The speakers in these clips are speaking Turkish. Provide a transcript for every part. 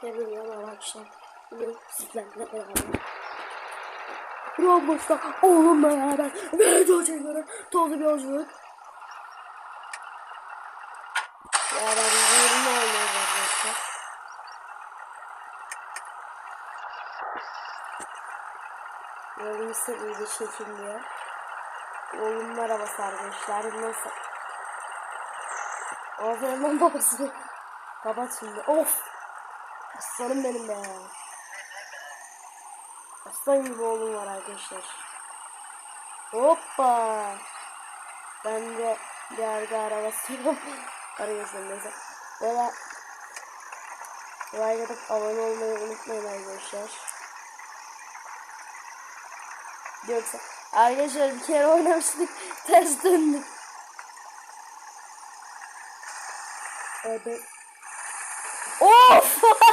Hepinize merhaba arkadaşlar. Bugün sizlerle beraber Roblox'ta oğlumla beraber video çekiyorum. Tozlu bir yolculuk. Beraber bir ne oynuyoruz arkadaşlar. Yolum seviyede çekim diye. Oğlumun arabası arkadaşlar. Nasıl? Aferin babası. Kapat şimdi. Of. Aslanım benim be. Aslan gibi oğlum var arkadaşlar. Hoppa. Ben de bir arka arabası. Arıyorsun neyse. Böyle like atıp abone olmayı unutmayın arkadaşlar. Yoksa arkadaşlar bir kere oynamıştık ters döndük. Evet.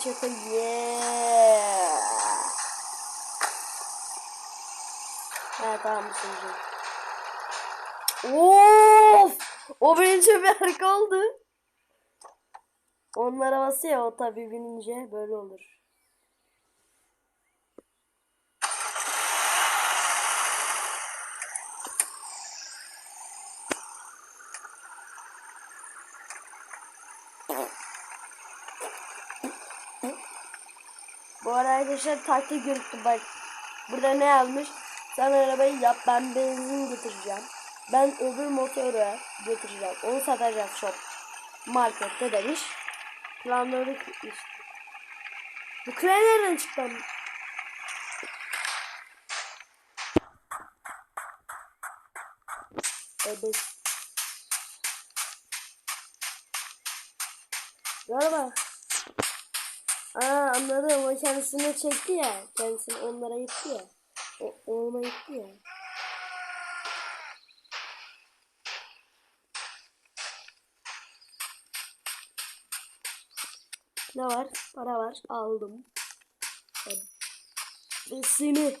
Çete yeah. Ha tamam şimdi. Of! O için bir oldu. Onun arabası ya o tabi binince böyle olur. Bu arada arkadaşlar taktik yürüttüm bak. Burada ne yazmış? Sen arabayı yap ben benzin getireceğim. Ben öbür motoru getireceğim. Onu satacağız shop. Markette demiş. Planladık işte. Bu kren nereden çıktı? Evet. Galiba. Aa anladım o kendisine çekti ya. Kendisini onlara gitti ya. O, ona gitti ya. Ne var? Para var. Aldım. Ve seni.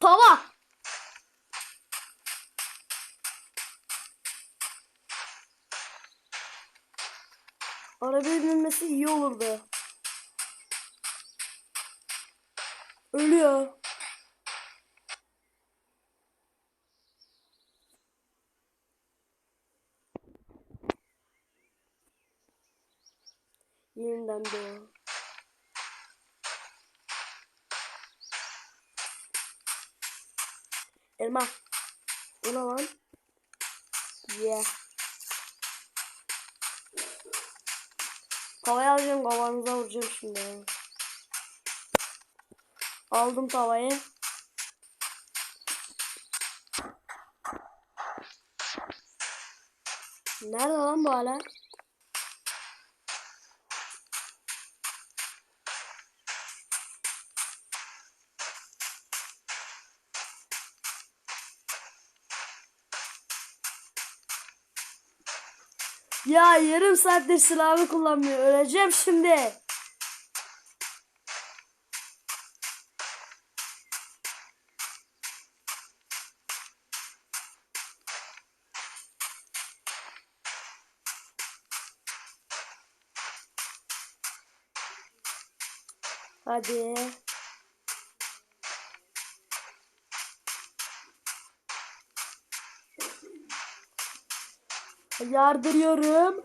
Tava. Arabaya binmesi iyi olurdu. Ölüyor. Yeniden doğu. Elma. O ne lan? Yeah. Tavayı alacağım kafanıza vuracağım şimdi. Aldım tavayı. Nerede lan bu hala? Ya yarım saattir silahımı kullanmıyor. Öleceğim şimdi. Hadi. Yardırıyorum.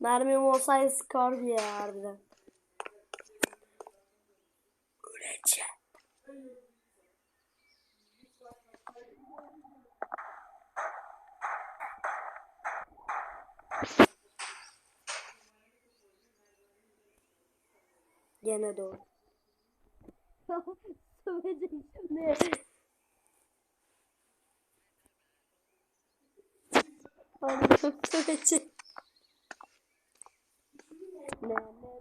Mermim olsaydı sıkardı ya harbiden. Gene doğru. Sövecek şimdi. Allah'ım ne ne.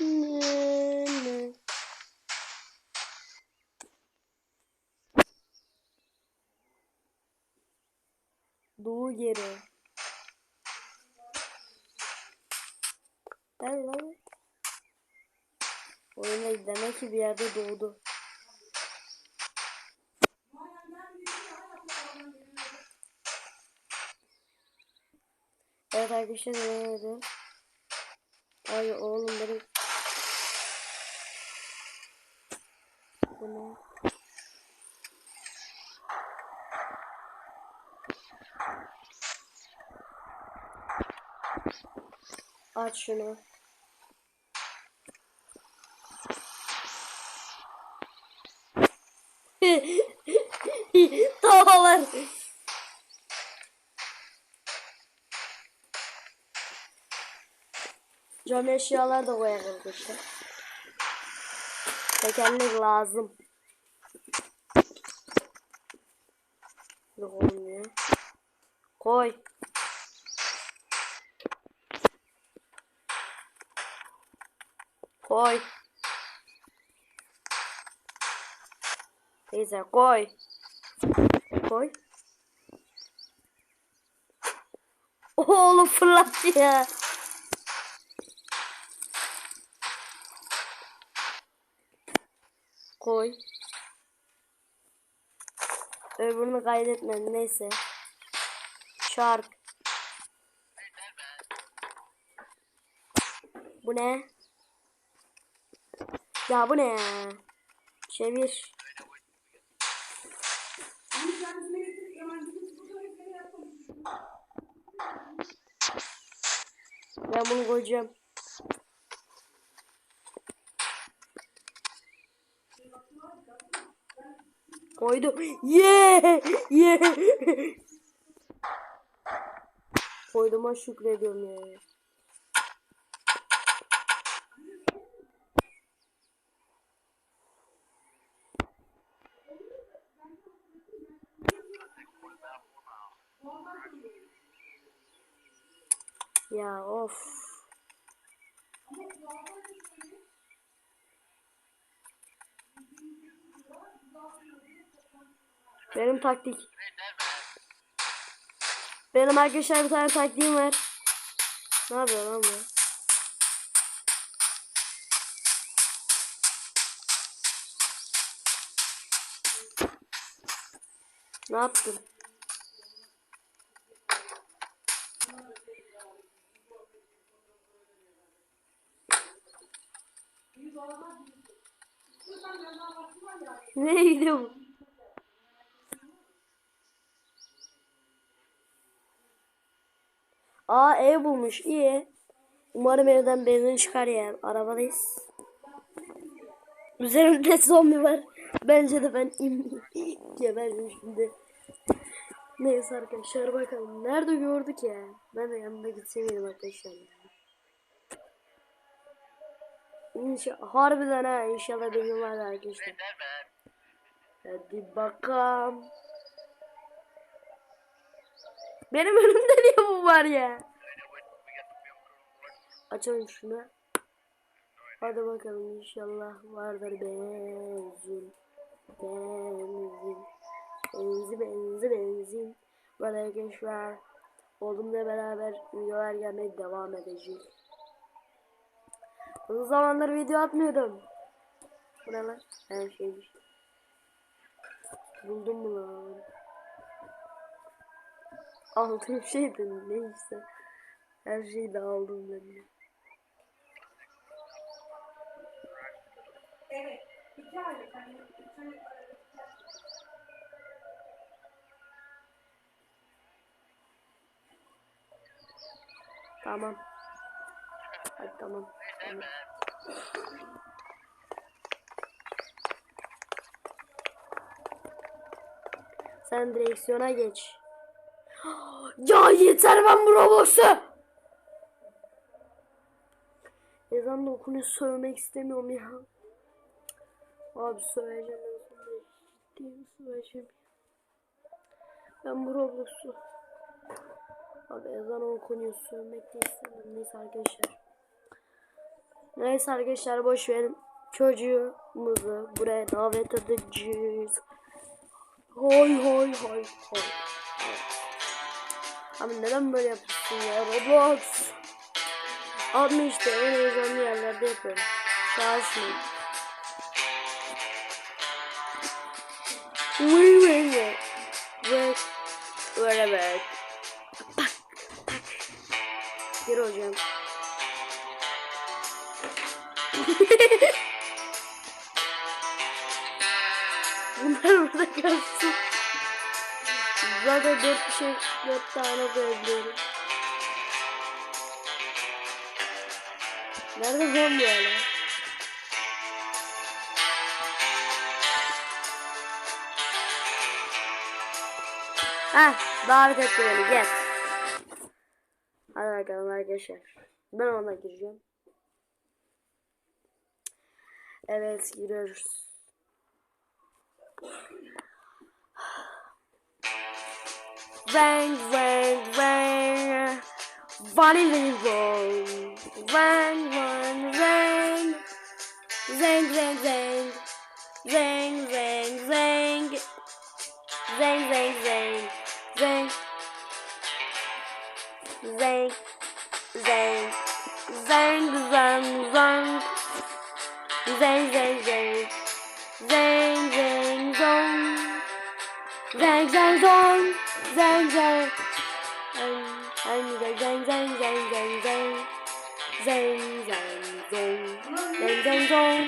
Ne ne. Doğu geri. Gel lan. Oyunda demek ki bir yerde doğdu. Evet arkadaşlar devam edelim. Ay oğlum benim. Bu ne? Aç şunu. Cam eşyalar da koyalım arkadaşlar. Tekerlek lazım. Yok olmuyor. Koy. Koy. Teyze koy. Koy. Oğlum fırlattı ya. Koy. Öbürünü kaydetmedim neyse. Çarp. Bu ne? Ya bu ne ya? Çevir. Ben bunu koyacağım. Koydum. Yeah! Yeah! Koyduğuma şükrediyorum ya. Ya of. Benim taktik. Benim arkadaşlar bir tane taktiğim var. Ne yapıyor lan bu? Ne yaptın? Nereye gidiyor bu? Aa ev bulmuş iyi. Umarım evden benzin çıkar ya. Arabadayız. Üzerimde zombi var. Bence de ben im geberdim şimdi. Neyse arkadaşlar bakalım. Nerede gördük ya? Ben de yanında gitseydim arkadaşlar. İnşallah harbiden ha inşallah benim var arkadaşlar. Hadi bakalım. Benim önümde niye bu var ya? Açalım şunu. Hadi bakalım inşallah vardır benzin. Benzin. Benzin benzin benzin. Böyle arkadaşlar. Oğlumla beraber videolar gelmeye devam edecek. Uzun zamandır video atmıyordum. Bu ne lan? Her şeymiş. Buldum lan? Aldığım şeydi neyse. Her şeyi de aldım ben. Evet. İki aylık. Hani Tamam. Hadi tamam. tamam. Sen direksiyona geç. Ya yeter ben bu Roblox'u. Ezan da okunuyor sövmek istemiyorum ya. Abi. Ciddiyim söveceğim. Ben bu Roblox'u. Abi ezan okunuyor sövmek de istemiyorum. Neyse arkadaşlar. Neyse arkadaşlar boş verin. Çocuğumuzu buraya davet edeceğiz. Hoy hoy hoy hoy. Abi neden böyle yapıyorsun ya Roblox? Abi işte en heyecanlı yerlerde yapıyorum. Şaşmayın. Vay vay vay. Vay. Böyle bak. Bak. Bak. Gir hocam. Bunlar burada kalsın. Zaten dört bir şey, dört tane koyabiliyorum. Nerede zombi öyle? Heh, davet etti beni, gel. Hadi bakalım arkadaşlar. Ben ona gireceğim. Evet, giriyoruz. Bang, bang, bang. Volleyball ball. Bang, bang, bang. Zang, zang, zang. Zang, zang, zang. Zang, zang, zang. Zang. Zang. Zang. Zang, zang, zang. Zang, zang, zang. Zang, Zang, zang, zang. Zang, zang. Zang, zang, zang, zang, zang, zang, zang. Zang, zang, zang. Zang, zang, zang.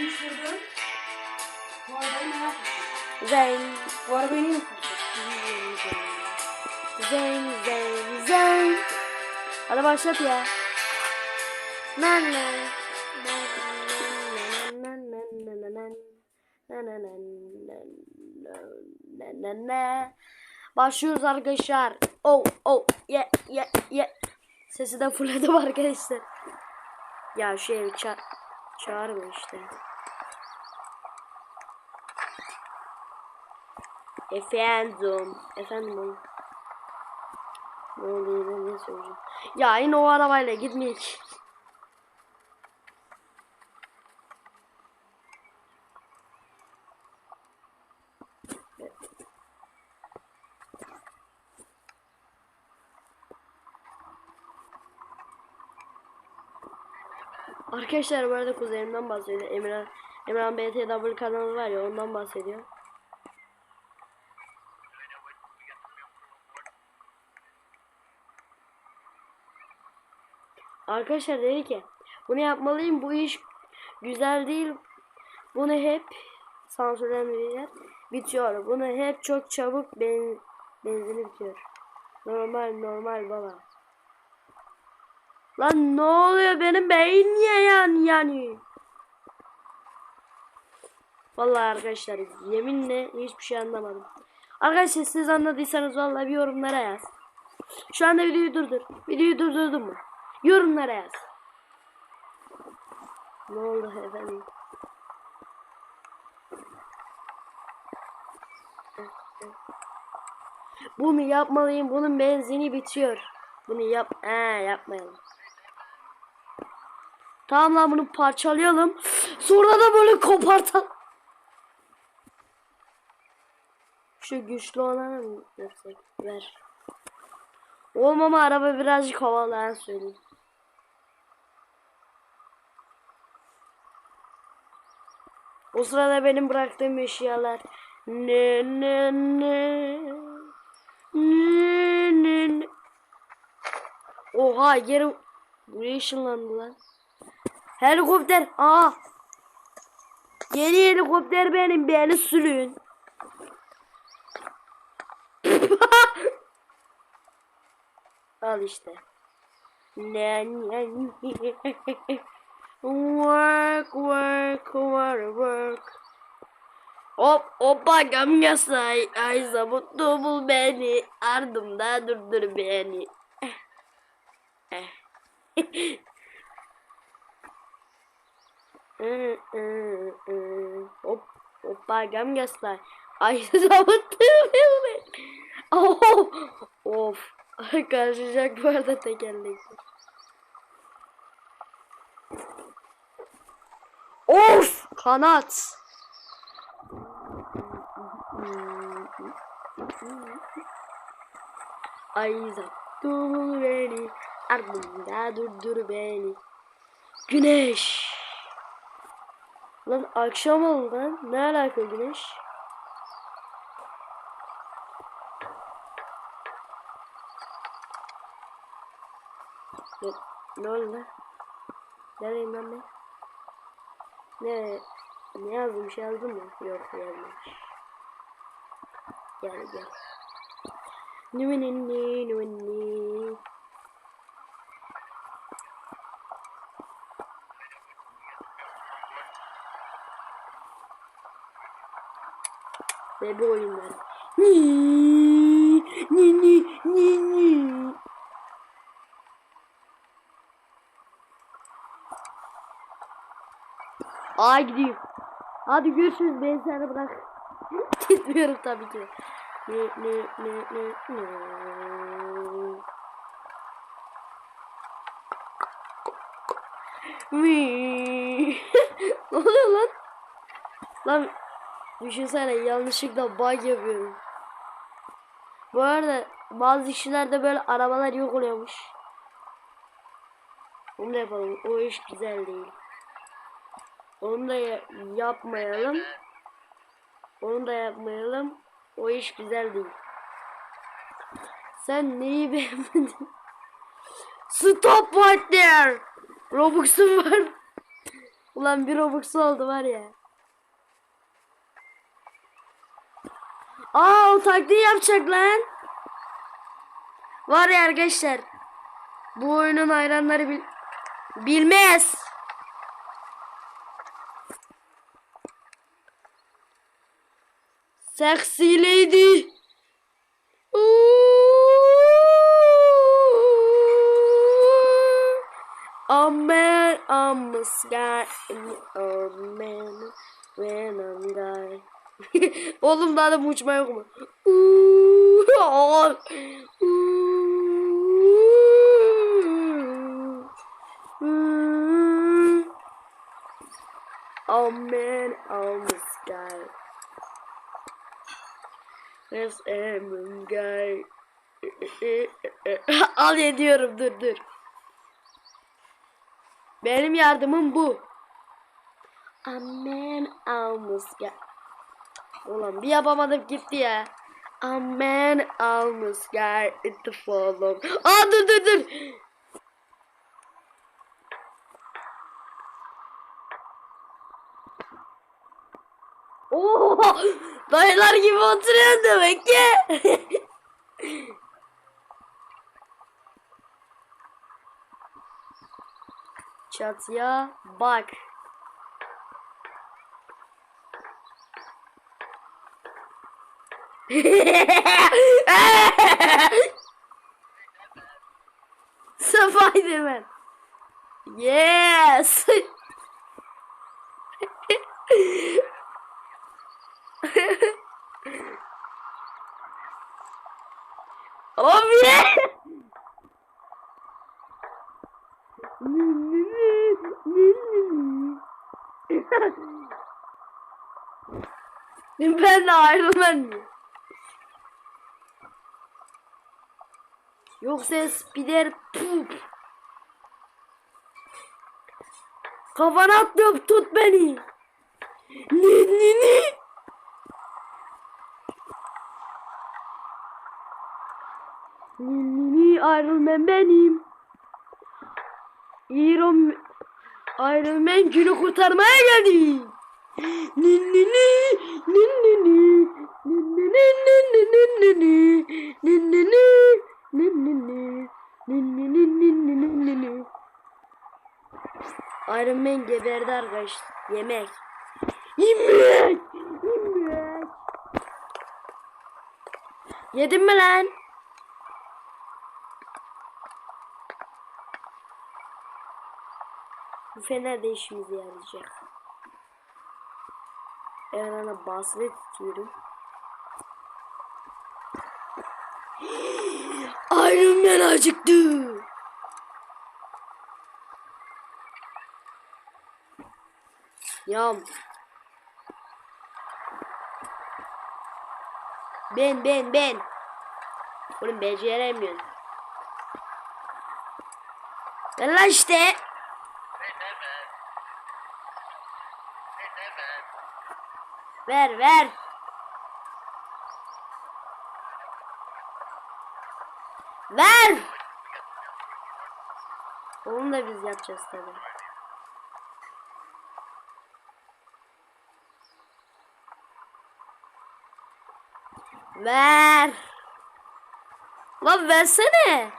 Şuradan. Bu arabayı ne? Zang, zang, zang. Hadi başlat ya. Na na. Na na. Başlıyoruz arkadaşlar. Oh oh ye ye ye. Sesi de fulladım arkadaşlar. Ya şu evi ça çağırma işte. Efendim. Efendim oğlum. Ne oluyor ne söyleyeceğim. Ya yine o arabayla gitmeyek. Arkadaşlar bu arada kuzenimden bahsediyor. Emran Emran BTW kanalı var ya ondan bahsediyor. Arkadaşlar dedi ki bunu yapmalıyım bu iş güzel değil. Bunu hep sansürlenmeyecek bitiyor. Bunu hep çok çabuk ben, benzini bitiyor. Normal normal baba. Lan ne oluyor benim beyin niye yan yani? Vallahi arkadaşlar yeminle hiçbir şey anlamadım. Arkadaşlar siz anladıysanız vallahi bir yorumlara yaz. Şu anda videoyu durdur. Videoyu durdurdun mu? Yorumlara yaz. Ne oldu efendim? Bunu yapmalıyım. Bunun benzini bitiyor. Bunu yap. Ee, yapmayalım. Tamam lan bunu parçalayalım. Sonra da böyle kopartalım. Şu güçlü olanı yapsak? Ver. Olmama araba birazcık havalı ben söyleyeyim. O sırada benim bıraktığım eşyalar. Ne ne ne. Ne ne ne. Oha geri buraya ışınlandı lan. Helikopter. Aa. Yeni helikopter benim beni sürün. Al işte. Ne ne ne. Work work work work. Hop hoppa gamgasay ay mutlu bul beni ardımda durdur beni. Hop hop bagam göster. Ay savuttım. oh, of. Karşıcak bu arada tekerlek. Of kanat. Ay zaptım beni. Ardında durdur beni. Güneş. Lan akşam oldu lan. Ne alaka güneş? Ne, ne oldu? Neredeyim lan ben? Ne? Ne yazdım? Şey yazdım mı? Yok yazmamış. Gel gel. Nümenini nümenini. Ve bu oyunlar. Ni ni ni ni ni. Aa gideyim. Hadi görüşürüz ben seni bırak. Gitmiyorum tabii ki. Ne ne ne ne ne. Ne oluyor lan? Lan düşünsene yanlışlıkla bug yapıyorum. Bu arada bazı kişilerde böyle arabalar yok oluyormuş. Onu da yapalım. O iş güzel değil. Onu da ya- yapmayalım. Onu da yapmayalım. O iş güzel değil. Sen neyi beğenmedin? Stop right there. Robux'um var. Ulan bir Robux oldu var ya. Aa o taktiği yapacak lan. Var ya arkadaşlar. Bu oyunun hayranları bil bilmez. Sexy lady. A man, I'm a sky, a man, when I'm guy. Oğlum daha da uçma yok mu? Oh man, oh this guy. This Eminem guy. Al ediyorum dur dur. Benim yardımım bu. Amen almost got Ulan bir yapamadım gitti ya. Amen almış ya. It follow. Aa dur dur dur. Oo, dayılar gibi oturuyor demek ki. Çatıya bak. Spiderman. Yes. Yeah. ben de Iron Man? Yoksa Spider Poop. Kafana atlıyorum tut beni. Ni ni ni. Ni ni ni Iron Man benim. Iron Iron Man günü kurtarmaya geldi. Ni ni ni ni ni ni ni ni ni ni ni ni ni Hemen geberdi arkadaşlar. Yemek. Yemek. Yemek. Yedin mi lan? Bu fener de işimize yarayacak. Evrana basılı tutuyorum. Iron Man acıktı. Yam. Ben ben ben. Oğlum beceremiyorum. Ver lan işte. Ver ver. Ver. Onu da biz yapacağız tabii. Ver. Lan versene.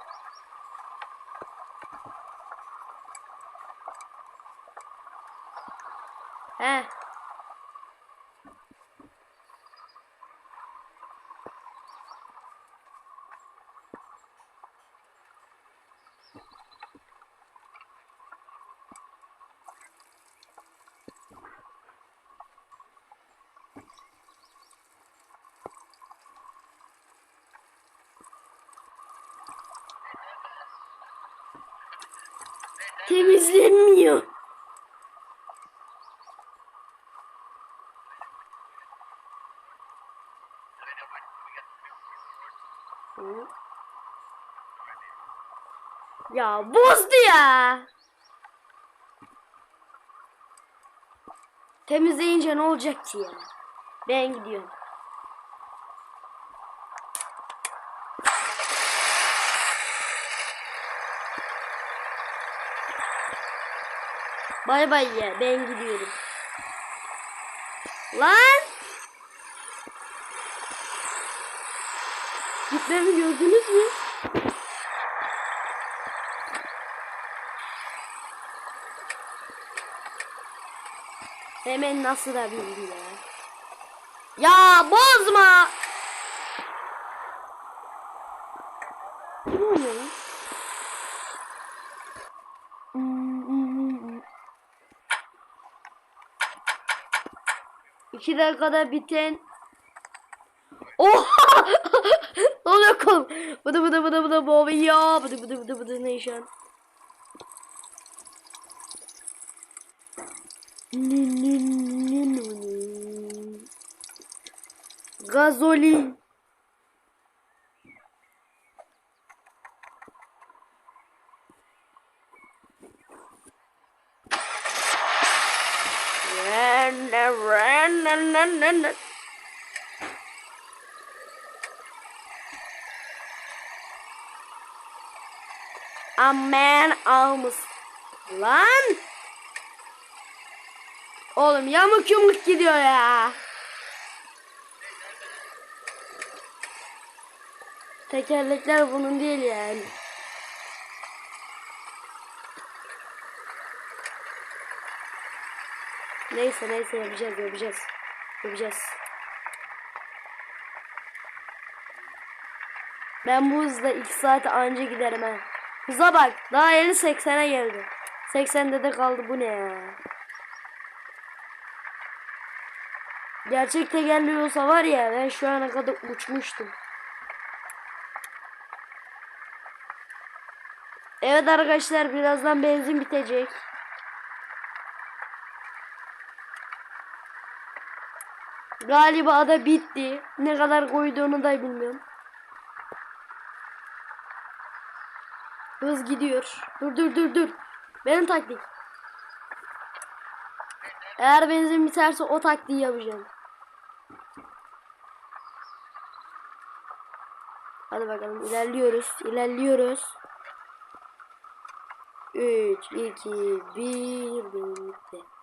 Temizlenmiyor. Ya bozdu ya. Temizleyince ne olacak ki ya? Ben gidiyorum. Bay bay ya ben gidiyorum. Lan! Gitmemi gördünüz mü? Hemen nasıl da bildi ya. Ya bozma! Ne oluyor lan? İki dakikada biten Oha! ne oluyor kol? Bıdı bıdı bıdı bıdı bıdı ya bıdı bıdı bıdı bıdı işen? Gazolin. Ren. Aman almış. Lan. Oğlum yamuk yumuk gidiyor ya. Tekerlekler bunun değil yani. Neyse neyse yapacağız yapacağız. Yapacağız. Ben bu hızla 2 saate anca giderim ha. Hıza bak. Daha 50 80'e geldi. 80'de de kaldı bu ne ya? Gerçek tekerleği olsa var ya ben şu ana kadar uçmuştum. Evet arkadaşlar birazdan benzin bitecek. Galiba da bitti. Ne kadar koyduğunu da bilmiyorum. Hız gidiyor. Dur dur dur dur. Benim taktik. Eğer benzin biterse o taktiği yapacağım. Hadi bakalım ilerliyoruz. ilerliyoruz. 3, 2, 1 bitti.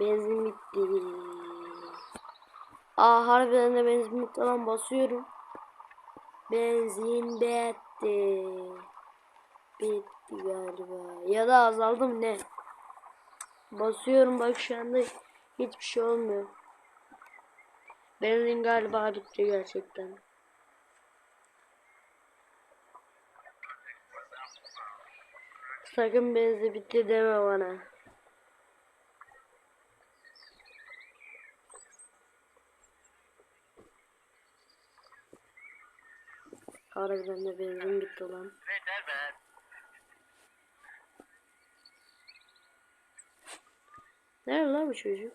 Benzin bitti. Aa harbiden de benzin lan basıyorum. Benzin bitti. Bitti galiba. Ya da azaldı mı ne? Basıyorum bak şu anda hiçbir şey olmuyor. Benzin galiba bitti gerçekten. Sakın benzin bitti deme bana. Harbiden de benzin bitti lan. Nerede lan bu çocuk?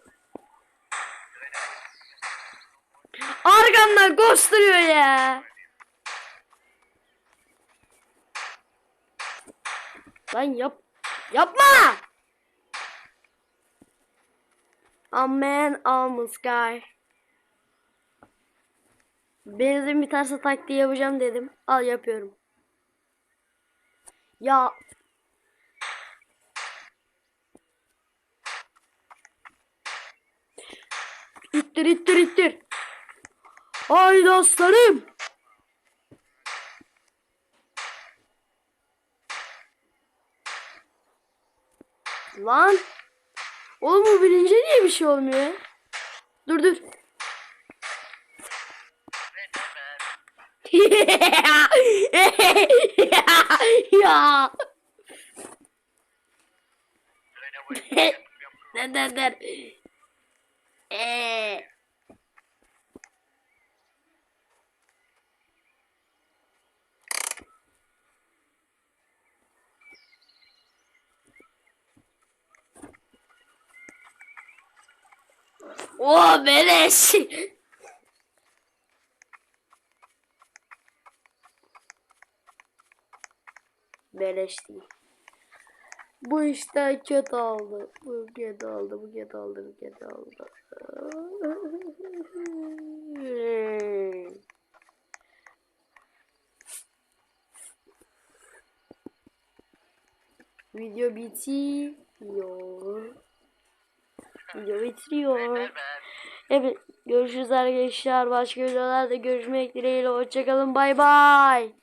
Arkamdan koşturuyor ya. Lan yap. Yapma. Amen almost guy. Benzin biterse taktiği yapacağım dedim. Al yapıyorum. Ya İttir ittir ittir. Haydi aslanım. Lan. Oğlum bu birinci niye bir şey olmuyor? Dur dur. ya. dur dur dur. Eee. O beleş. Beleş değil. Bu işte kötü oldu. Bu kötü oldu. Bu kötü oldu. Bu kötü oldu. Video bitiyor. Video bitiriyor. Evet görüşürüz arkadaşlar. Başka videolarda görüşmek dileğiyle. Hoşçakalın. Bay bay.